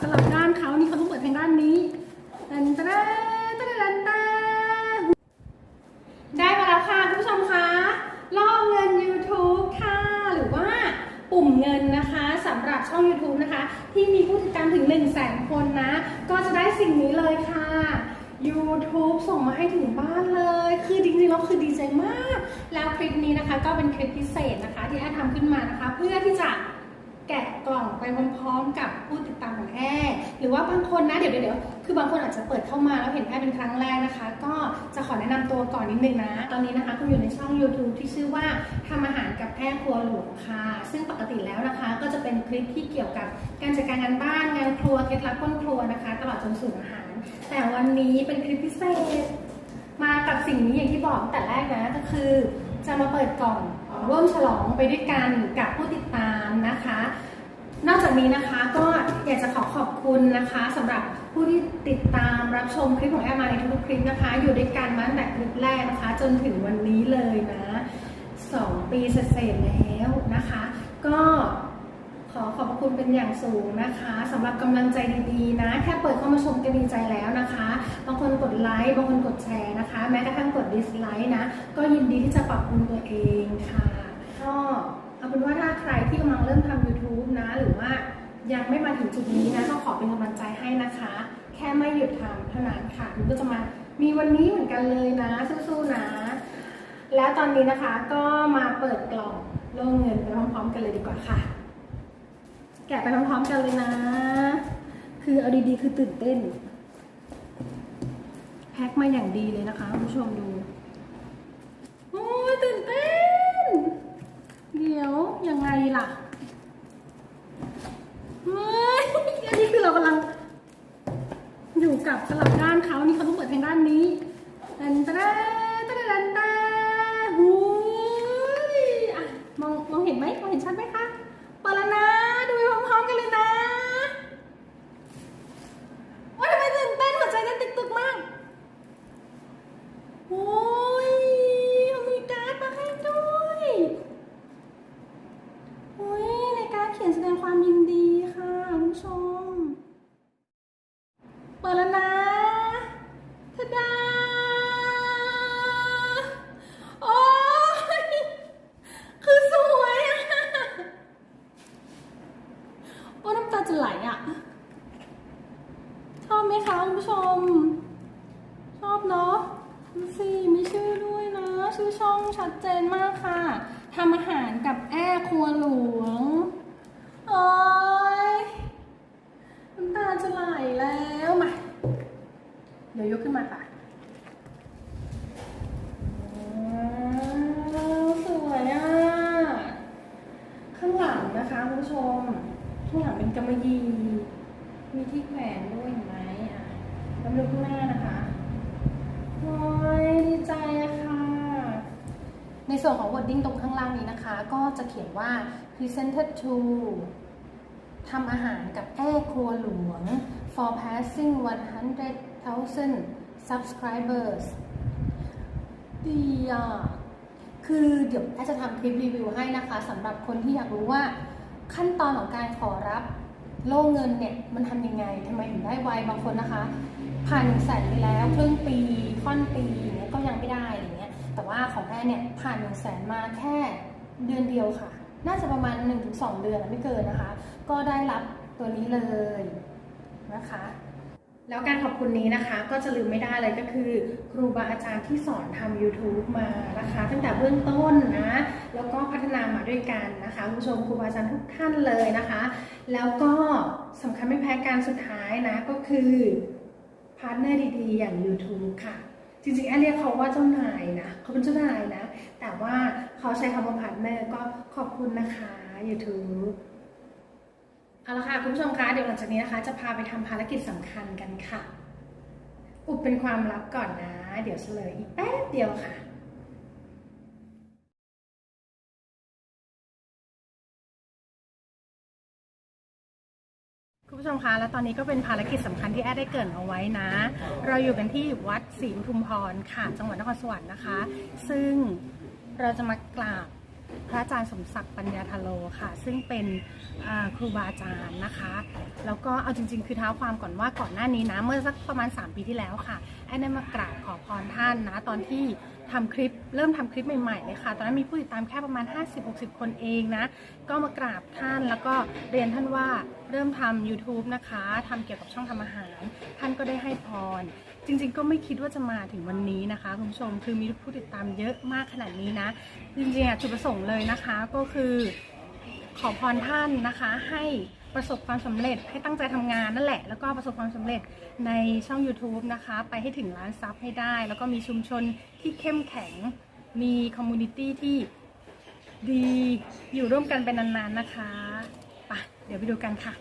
สลับด้านเขานี่เขาต้องเปิดทางด้านนี้ตันตะตะตันตะได้มาแล้วค่ะคุณผู้ชมคะล่อเงิน YouTube ค่ะ หรือว่าปุ่มเงินนะคะสำหรับช่อง YouTube นะคะ ที่มีผู้ติดตามถึง 1 0 0 0 0แสนคนนะ ก็จะได้สิ่งนี้เลยค่ะ YouTube ส่งมาให้ถึงบ้านเลย คือจริงๆแล้วคือดีใจมาก แล้วคลิปนี้นะคะ ก็เป็นคลิปพิเศษนะคะ ที่แอร์ทำขึ้นมานะคะ เพื่อที่จะ แกะกล่องไปพร้อมๆกับผู้ติดตามของแอร์หรือว่าบางคนนะเดี๋ยวเดี๋ยวคือบางคนอาจจะเปิดเข้ามาแล้วเห็นแอร์เป็นครั้งแรกนะคะ ก็จะขอแนะนำตัวก่อนนิดนึงนะ ตอนนี้นะคะคุณอยู่ในช่อง YouTube ที่ชื่อว่าทำอาหารกับแพรครัวหลวงค่ะ ซึ่งปกติแล้วนะคะ ก็จะเป็นคลิปที่เกี่ยวกับการจัดการงานบ้านงานครัวเคล็ดลับก้นครัวนะคะ ตลอดจนสู่อาหาร แต่วันนี้เป็นคลิปพิเศษมากับสิ่งนี้อย่างที่บอกแต่แรกนะก็คือ จะมาเปิดกล่องร่วมฉลองไปด้วยกันกับผู้ติดตาม นะคะ นอกจากนี้นะคะก็อยากจะขอขอบคุณนะคะสำหรับผู้ที่ติดตามรับชมคลิปของแอมมาในทุกๆคลิปนะคะ อยู่ด้วยกันมาตั้งแต่คลิปแรกนะคะ จนถึงวันนี้เลยนะสองปีเศษๆแล้วนะคะ ก็ขอขอบพระคุณเป็นอย่างสูงนะคะสำหรับกำลังใจดีๆนะ แค่เปิดเข้ามาชมก็ดีใจแล้วนะคะ บางคนกดไลค์บางคนกดแชร์นะคะ แม้กระทั่งกดดิสไลค์นะ ก็ยินดีที่จะปรับปรุงตัวเองค่ะ เอว่าถ้าใครที่กำลังเริ่มทำ YouTube นะ หรือว่ายังไม่มาถึงจุดนี้นะก็ขอเป็นกำลังใจให้นะคะ แค่ไม่หยุดทำเท่านั้นค่ะมันก็จะมามีวันนี้เหมือนกันเลยนะสู้ๆนะ แล้วตอนนี้นะคะก็มาเปิดกล่องโล่งเงินไปพร้อมๆกันเลยดีกว่าค่ะ แกะไปพร้อมๆกันเลยนะ คือเอาดีๆคือตื่นเต้นแพ็คมาอย่างดีเลยนะคะคุณผู้ชมดู โอ้ยตื่นเต้น เดี๋ยวยังไงล่ะเฮ้ยอันนี้คือเรากำลัง อยู่กับสลับด้านเขานี่เขาต้องเปิดทางด้านนี้ตันตะตะตันตะหูยมองมองเห็นไหมมองเห็นชัดไหมคะเปิดแล้วนะ ดูไปพร้อมๆกันเลยนะว่าทำไมตื่นเต้นหัวใจเต้นตึกๆมากโอ้ยเขามีการ์ดมาให้ด้วยโอ้ยในการดเขียนแสดงความยินดีค่ะคุณผู้ชม เปิดแล้วนะทะดาโอ้ยคือสวยอะโอ้น้ำตาจะไหลอะชอบไหมคะคุณผู้ชม ชอบเนาะดูสิมีชื่อด้วยนะ ชื่อช่องชัดเจนมากค่ะทำอาหารกับแอ้ครัวหลวงอ้ยน้ำจะไหลแล้วมา เดี๋ยวยกขึ้นมาค่ะสวยอะ ข้างหลังนะคะคุณผู้ชม ข้างหลังเป็นกำมะหยี่ มีที่แขวนด้วยเห็นไหมอะแล้วดูข้างหน้านะคะโอ้ยดีใจอะค่ะในส่วนของ wording ตรงข้างล่างนี้นะคะ ก็จะเขียนว่า presented to ทำอาหารกับแอ้ครัวหลวง for passing 100,000 subscribers ดีอะคือเดี๋ยวแอจะทำคลิปรีวิวให้นะคะสำหรับคนที่อยากรู้ว่าขั้นตอนของการขอรับโล่เงินเนี่ยมันทำยังไงทำไมถึงได้ไวบางคนนะคะ ผ่านหนึ่งแสนไปแล้วครึ่งปีค่อนปีอย่างเงี้ยก็ยังไม่ได้อย่างเงี้ยแต่ว่าของแอเนี่ยผ่านหนึ่งแสนมาแค่เดือนเดียวค่ะ น่าจะประมาณ 1-2 เดือนไม่เกินนะคะ ก็ได้รับตัวนี้เลยนะคะแล้วการขอบคุณนี้นะคะ ก็จะลืมไม่ได้เลยก็คือ ครูบาอาจารย์ที่สอนทำ YouTube มานะคะ ตั้งแต่เบื้องต้นนะ แล้วก็พัฒนามาด้วยกันนะคะคุณผู้ชมครูบาอาจารย์ทุกท่านเลยนะคะ แล้วก็สำคัญไม่แพ้การสุดท้ายนะ ก็คือพาร์ทเนอร์ดีๆ อย่าง YouTube ค่ะ จริงๆแอนเรียกเขาว่าเจ้านายนะเขาเป็นเจ้านายนะ แต่ว่า เขาใช้คำว่าพาร์ทเนอร์ก็ขอบคุณนะคะ YouTube เอาละค่ะคุณผู้ชมคะเดี๋ยวหลังจากนี้นะคะ จะพาไปทำภารกิจสำคัญกันค่ะ อุบเป็นความลับก่อนนะ เดี๋ยวเฉลยอีกแป๊บเดียวค่ะคุณผู้ชมคะ และตอนนี้ก็เป็นภารกิจสำคัญที่แอดได้เกรินเอาไว้นะ เราอยู่กันที่วัดศรีทุมพรค่ะ จังหวัดนครสวรรค์นะคะ ซึ่ง เราจะมากราบพระอาจารย์สมศักดิ์ปัญญาทโลค่ะ ซึ่งเป็นครูบาอาจารย์นะคะ แล้วก็เอาจริง ๆ คือเท้าความก่อนว่าก่อนหน้านี้นะ เมื่อสักประมาณ 3 ปีที่แล้วค่ะแอนได้มากราบขอพรท่านนะ ตอนที่ทำคลิปเริ่มทำคลิปใหม่ๆเลยค่ะ ตอนนั้นมีผู้ติดตามแค่ประมาณ 50-60 คนเองนะ ก็มากราบท่านแล้วก็เรียนท่านว่าเริ่มทำ YouTube นะคะทำเกี่ยวกับช่องทำอาหาร ท่านก็ได้ให้พร จริงๆ ก็ไม่คิดว่าจะมาถึงวันนี้นะคะคุณผู้ชมคือมีผู้ติดตามเยอะมากขนาดนี้นะ จริงๆอะจุดประสงค์เลยนะคะก็คือขอพรท่านนะคะให้ประสบความสำเร็จให้ตั้งใจทำงานนั่นแหละ แล้วก็ประสบความสำเร็จในช่อง YouTube นะคะ ไปให้ถึงล้านซับให้ได้ แล้วก็มีชุมชนที่เข้มแข็ง มีคอมมูนิตี้ที่ดีอยู่ร่วมกันเป็นนานๆนะคะ ไปะเดี๋ยวไปดูกันค่ะ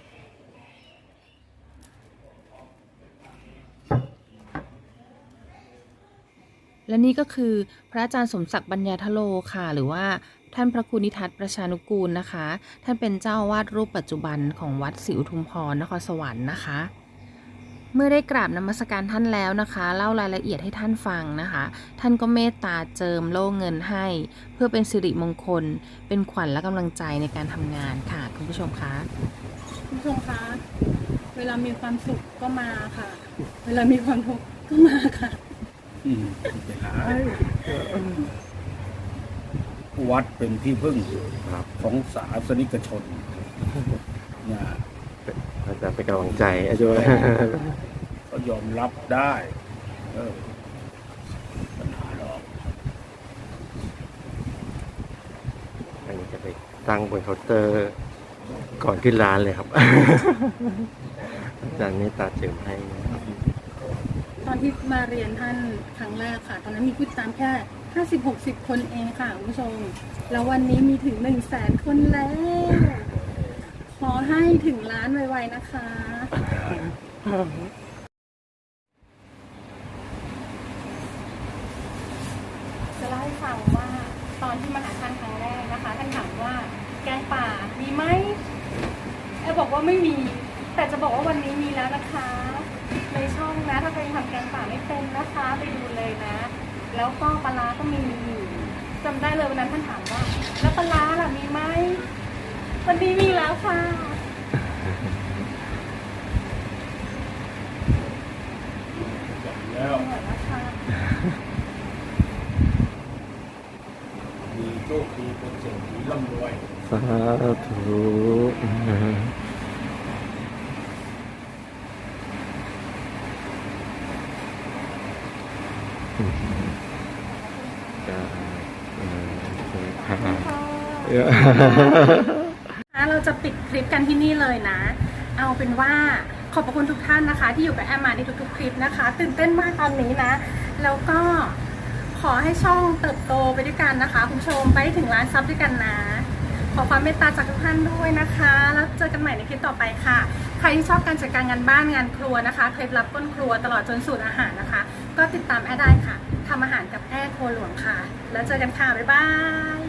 และนี่ก็คือพระอาจารย์สมศักดิ์ปัญญาทโลค่ะ หรือว่าท่านพระครูนิทัศน์ประชานุกูลนะคะ ท่านเป็นเจ้าวาดรูปปัจจุบันของวัดศรีอุทุมพรนครสวรรค์นะคะ เมื่อได้กราบนมัสการท่านแล้วนะคะ เล่ารายละเอียดให้ท่านฟังนะคะ ท่านก็เมตตาเจิมโล่เงินให้ เพื่อเป็นสิริมงคล เป็นขวัญและกำลังใจในการทำงานค่ะคุณผู้ชมคะคุณผู้ชมคะเวลามีความสุขก็มาค่ะ เวลามีความทุกข์ก็มาค่ะ อืมวัดเป็นที่พึ่งของศาสนิกชนนะอาจารย์เป็นกำลังใจอาจารย์ก็ยอมรับได้เออปัญหาหรอกอันนี้จะไปตั้งบนเคาน์เตอร์ก่อนขึ้นร้านเลยครับอาจารย์เมตตาเจิมให้นะครับต อนที่มาเรียนท่านครั้งแรกค่ะ ตอนนั้นมีผู้ติดตามแค่ห้าสิบหกสิบคนเองค่ะคุณผู้ชม แล้ววันนี้มีถึงหนึ่งแสนคนแล้ว ขอให้ถึงล้านไวๆนะคะ จะเล่าให้ฟังว่าตอนที่มาหาท่านครั้งแรกนะคะ ท่านถามว่าแกงป่ามีไหมแอบบอกว่าไม่มี แต่จะบอกว่าวันนี้มีแล้วนะคะ ในช่องนะถ้าใครยังทำแกงป่าไม่เป็นนะ คะไปดูเลยนะ แล้วก็ปลาร้าก็มีจำได้เลยวันนั้นท่านถามว่า แล้วปลาร้าล่ะมีไหมวันนี้มีแล้วค่ะแล้วอร่อยนะคะมีโชคดีเป็นเศรษฐีร่ำรวยสาธุ เอ่อเราจะปิดคลิปกันที่นี่เลยนะ เอาเป็นว่าขอบพระคุณทุกท่านนะคะ ที่อยู่กับแอมมาในทุกๆคลิปนะคะ ตื่นเต้นมากตอนนี้นะ แล้วก็ขอให้ช่องเติบโตไปด้วยกันนะคะ คุณผู้ชมไปถึงล้านซับด้วยกันนะ ขอความเมตตาจากทุกท่านด้วยนะคะ แล้วเจอกันใหม่ในคลิปต่อไปค่ะ ใครที่ชอบการจัดการงานบ้านงานครัวนะคะเคล็ดลับก้นครัวตลอดจนสูตรอาหารนะคะ ก็ติดตามแอดได้ค่ะทำอาหารกับแอดโครัวหลวงค่ะ แล้วเจอกันค่ะ บ๊ายบาย